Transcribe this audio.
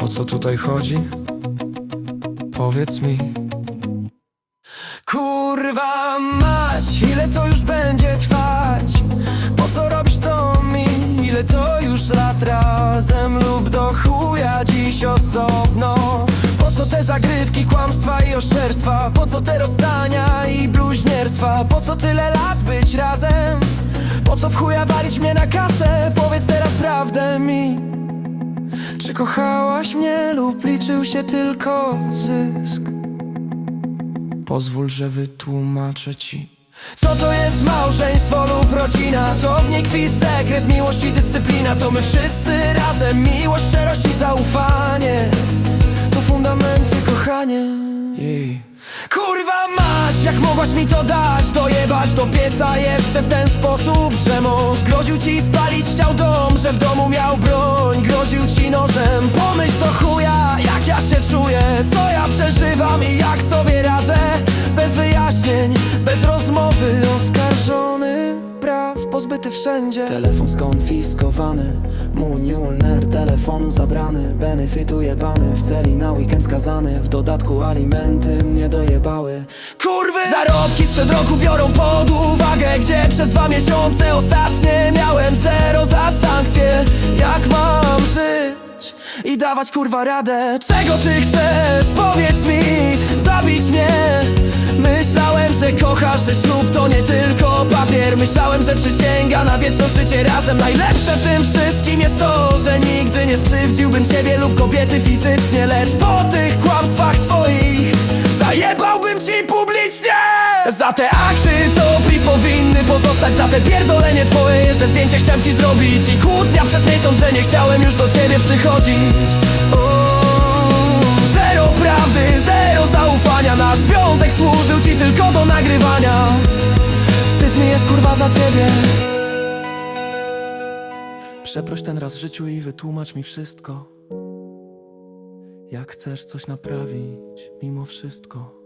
O co tutaj chodzi? Powiedz mi Kurwa mać, ile to już będzie trwać? Po co robisz to mi? Ile to już lat razem lub do chuja dziś osobno? Po co te zagrywki, kłamstwa i oszczerstwa? Po co te rozstania i bluźnierstwa? Po co tyle lat? Po co w chuja walić mnie na kasę? Powiedz teraz prawdę mi Czy kochałaś mnie lub liczył się tylko zysk? Pozwól, że wytłumaczę ci. Co to jest małżeństwo lub rodzina? To w niej tkwi sekret, miłość i dyscyplina To my wszyscy razem, miłość, szczerość i zaufanie To fundamenty, kochanie Jej. Kurwa jak mogłaś mi to dać? Dojebać do pieca jeszcze w ten sposób Że mąż groził ci spalić chciał dom Że w domu miał broń, groził ci nożem. Pomyśl do chuja, jak ja się czuję Co ja przeżywam i jak sobie radzę. Bez wyjaśnień, bez rozmowy Oskarżony. praw, pozbyty wszędzie. Telefon skonfiskowany Muniulner, telefonu zabrany. Benefit ujebany, w celi na weekend skazany. W dodatku alimenty mnie dojebały. Kurwy! Zarobki sprzed roku biorą pod uwagę Gdzie przez dwa miesiące ostatnie Miałem zero za sankcje. Jak mam żyć i dawać kurwa radę? Czego ty chcesz? Powiedz mi Zabić mnie Kochasz, że ślub to nie tylko papier. Myślałem, że przysięga na wieczne życie razem. Najlepsze w tym wszystkim jest to, że nigdy nie skrzywdziłbym ciebie lub kobiety fizycznie. Lecz po tych kłamstwach twoich Zajebałbym ci publicznie. Za te akty, co pri powinny pozostać Za te pierdolenie twoje, że zdjęcie chciałem ci zrobić. I kłótnia przez miesiąc, że nie chciałem już do ciebie przychodzić Nasz związek służył ci tylko do nagrywania. Wstyd mi jest kurwa za ciebie. Przeproś ten raz w życiu i wytłumacz mi wszystko. Jak chcesz coś naprawić mimo wszystko